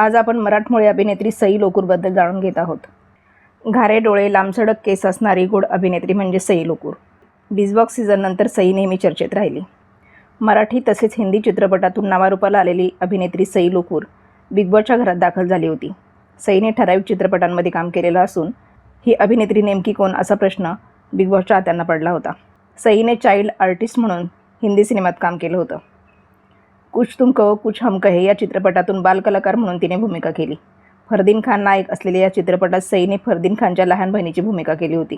आज आपण मराठमोळी अभिनेत्री सई लोकूरबद्दल जाणून घेत आहोत. घारे डोळे लांबसडक केस असणारी गोड अभिनेत्री म्हणजे सई लोकूर. बिजबॉक्स सीझननंतर सई नेहमी चर्चेत राहिली. मराठी तसेच हिंदी चित्रपटातून नावारूपाला आलेली अभिनेत्री सई लोकूर बिग बॉसच्या घरात दाखल झाली होती. सईने ठराविक चित्रपटांमध्ये काम केलेलं असून ही अभिनेत्री नेमकी कोण असा प्रश्न बिग बॉसच्या हात्यांना पडला होता. सईने चाइल्ड आर्टिस्ट म्हणून हिंदी सिनेमात काम केलं होतं. कुछ तुम कहो कुछ हम कहे या चित्रपटातून बालकलाकार म्हणून तिने भूमिका केली. फरदीन खान नायक असलेल्या या चित्रपटात सईने फरदीन खानच्या लहान बहिणीची भूमिका केली होती.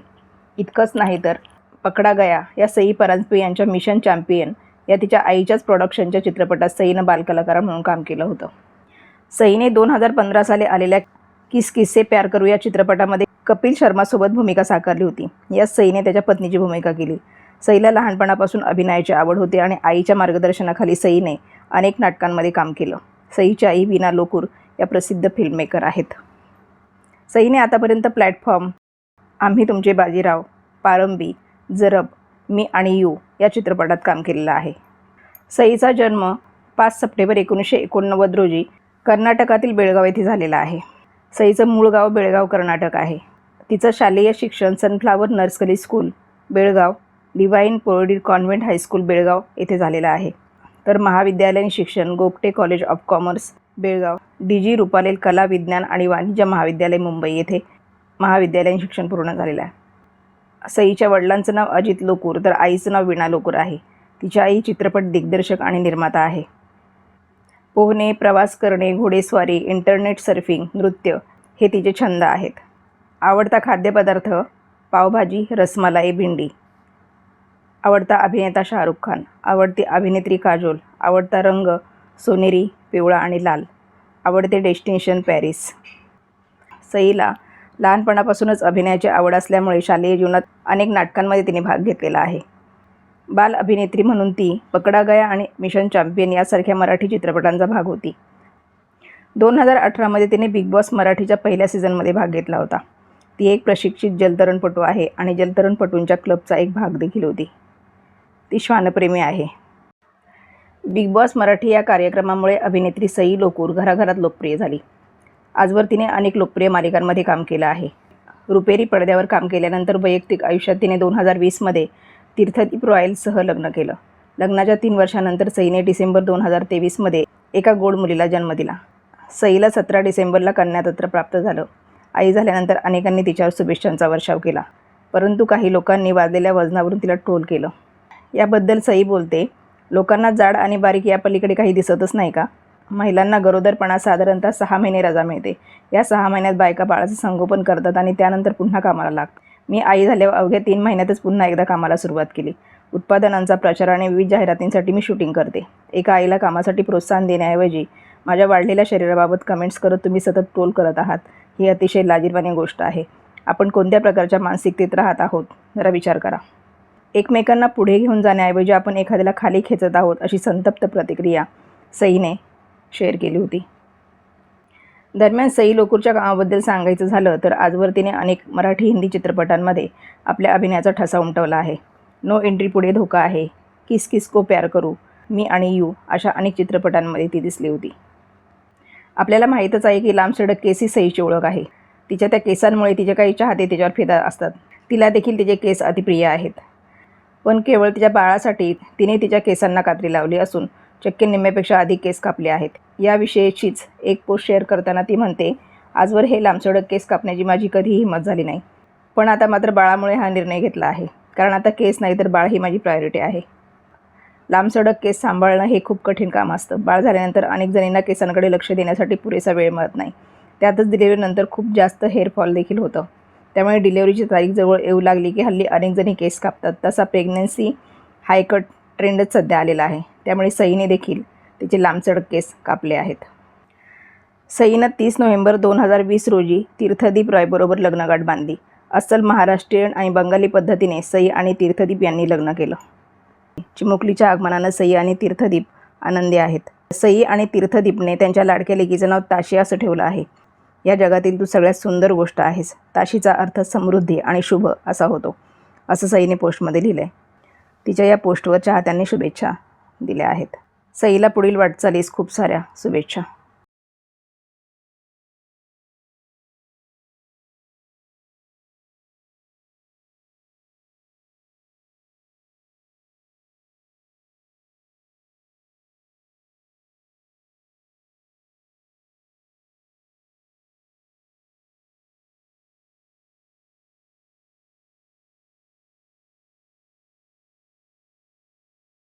इतकंच नाही तर पकडा गया या सई परांजपे यांच्या मिशन चॅम्पियन या तिच्या आईच्याच प्रोडक्शनच्या चित्रपटात सईनं बालकलाकार म्हणून काम केलं होतं. सईने दोन हजार पंधरा साली आलेल्या किस किस्से प्यार करू या चित्रपटामध्ये कपिल शर्मासोबत भूमिका साकारली होती. यात सईने त्याच्या पत्नीची भूमिका केली. सईला लहानपणापासून अभिनयाची आवड होती आणि आईच्या मार्गदर्शनाखाली सईने अनेक नाटकांमध्ये काम केलं. सईच्या आई विना लोकूर या प्रसिद्ध फिल्ममेकर आहेत. सईने आतापर्यंत प्लॅटफॉर्म आम्ही तुमचे बाजीराव पारंबी जरब मी आणि यू या चित्रपटात काम केलेलं आहे. सईचा जन्म पाच सप्टेंबर एकोणीसशे एकोणनव्वद रोजी कर्नाटकातील बेळगाव येथे झालेला आहे. सईचं मूळ गाव बेळगाव कर्नाटक आहे. तिचं शालेय शिक्षण sunflower nursery school Belgaum divine पोर्डी convent high school Belgaum येथे झालेलं आहे. तर महाविद्यालयीन शिक्षण Gogte college of commerce Belgaum. D G Ruparel कला विज्ञान आणि वाणिज्य महाविद्यालय मुंबई येथे महाविद्यालयीन शिक्षण पूर्ण झालेलं आहे. सईच्या वडिलांचं नाव अजित लोकूर तर आईचं नाव वीणा लोकूर आहे. तिच्या आई चित्रपट दिग्दर्शक आणि निर्माता आहे. पोहणे प्रवास करणे घोडेस्वारी इंटरनेट सर्फिंग नृत्य हे तिचे छंद आहेत. आवडता खाद्यपदार्थ पावभाजी रसमलाई भिंडी. आवडता अभिनेता शाहरुख खान आवडती अभिनेत्री काजोल आवडता रंग सोनेरी पिवळा आणि लाल आवडते डेस्टिनेशन पॅरिस. सईला लहानपणापासूनच अभिनयाची आवड असल्यामुळे शालेय जीवनात अनेक नाटकांमध्ये तिने भाग घेतलेला आहे. बाल अभिनेत्री म्हणून ती पकडा गया आणि मिशन चॅम्पियन यासारख्या मराठी चित्रपटांचा भाग होती. दोन हजार अठरामध्ये तिने बिग बॉस मराठीच्या पहिल्या सीझनमध्ये भाग घेतला होता. ती एक प्रशिक्षित जलतरणपटू आहे आणि जलतरणपटूंच्या क्लबचा एक भाग देखील होती. ती श्वानप्रेमी आहे. बिग बॉस मराठी या कार्यक्रमामुळे अभिनेत्री सई लोकूर घराघरात लोकप्रिय झाली. आजवर तिने अनेक लोकप्रिय मालिकांमध्ये काम केलं आहे. रुपेरी पडद्यावर काम केल्यानंतर वैयक्तिक आयुष्यात तिने दोन हजार वीसमध्ये तीर्थदीप रॉयलसह लग्न केलं. लग्नाच्या तीन वर्षानंतर सईने डिसेंबर दोन हजार तेवीसमध्ये एका गोड मुलीला जन्म दिला. सईला सतरा डिसेंबरला कन्यातत्र प्राप्त झालं. आई झाल्यानंतर अनेकांनी तिच्यावर शुभेच्छांचा वर्षाव केला. परंतु काही लोकांनी वाजलेल्या वजनावरून तिला ट्रोल केलं. याबद्दल सई बोलते लोकांना जाड आणि बारीक या पलीकडे काही दिसतच नाही का? महिलांना गरोदरपणा साधारणतः सहा महिने रजा मिळते. या सहा महिन्यात बायका बाळाचं संगोपन करतात आणि त्यानंतर पुन्हा कामाला लागतात. मी आई झाल्यावर अवघ्या तीन महिन्यातच पुन्हा एकदा कामाला सुरुवात केली. उत्पादनांचा प्रचार आणि विविध जाहिरातींसाठी मी शूटिंग करते. एका आईला कामासाठी प्रोत्साहन देण्याऐवजी माझ्या वाढलेल्या शरीराबाबत कमेंट्स करत तुम्ही सतत ट्रोल करत आहात. ही अतिशय लाजीरवाणी गोष्ट आहे. आपण कोणत्या प्रकारच्या मानसिकतेत राहत आहोत? जरा विचार करा. एकमेकांना पुढे घेऊन जाण्याऐवजी आपण एखाद्याला खाली खेचत आहोत अशी संतप्त प्रतिक्रिया सईने शेअर केली होती. दरम्यान सई लोकूरच्या कामाबद्दल सांगायचं झालं तर आजवर तिने अनेक मराठी हिंदी चित्रपटांमध्ये आपल्या अभिनयाचा ठसा उमटवला आहे. नो एंट्री पुढे धोका आहे. किस किस को प्यार करू मी आणि यू अशा अनेक चित्रपटांमध्ये ती दिसली होती. आपल्याला माहीतच आहे की लांब सडक केस ही सईची ओळख आहे. तिच्या त्या केसांमुळे तिचे काही चाहते तिच्यावर फेदा असतात. तिला देखील तिचे केस अतिप्रिय आहेत. पण केवळ तिच्या बाळासाठी तिने तिच्या केसांना कात्री लावली असून चक्के निम्म्यापेक्षा अधिक केस कापले आहेत. याविषयीचीच एक पोस्ट शेअर करताना ती म्हणते आजवर हे लांबसडक केस कापण्याची माझी कधीही हिंमत झाली नाही. पण आता मात्र बाळामुळे हा निर्णय घेतला आहे. कारण आता केस नाही तर बाळ ही माझी प्रायोरिटी आहे. लांबसडक केस सांभाळणं हे खूप कठीण काम असतं. बाळ झाल्यानंतर अनेक जणींना केसांकडे लक्ष देण्यासाठी पुरेसा वेळ मिळत नाही. त्यातच डिलिव्हरीनंतर खूप जास्त हेअरफॉल देखील होतं. त्यामुळे डिलेवरीची तारीख जवळ येऊ लागली की हल्ली अनेक जणी केस कापतात. तसा प्रेग्नन्सी हायकट ट्रेंडच सध्या आलेला आहे. त्यामुळे सईने देखील तिचे लांबचडक केस कापले आहेत. सईनं तीस नोव्हेंबर दोन हजार वीस रोजी तीर्थदीप रॉयबरोबर लग्नगाठ बांधली. अस्सल महाराष्ट्रीयन आणि बंगाली पद्धतीने सई आणि तीर्थदीप यांनी लग्न केलं. चिमुकलीच्या आगमनानं सई आणि तीर्थदीप आनंदी आहेत. सई आणि तीर्थदीपने त्यांच्या लाडक्या लेकीचं नाव ताशी असं ठेवलं आहे. या जगातील तू सगळ्यात सुंदर गोष्ट आहेस. ताशीचा अर्थ समृद्धी आणि शुभ असा होतो. असं सईने पोस्टमध्ये लिहिलं आहे तिच्या या पोस्टवर चाहत्यांनी शुभेच्छा दिल्या आहेत. सईला पुढील वाटचालीस खूप साऱ्या शुभेच्छा.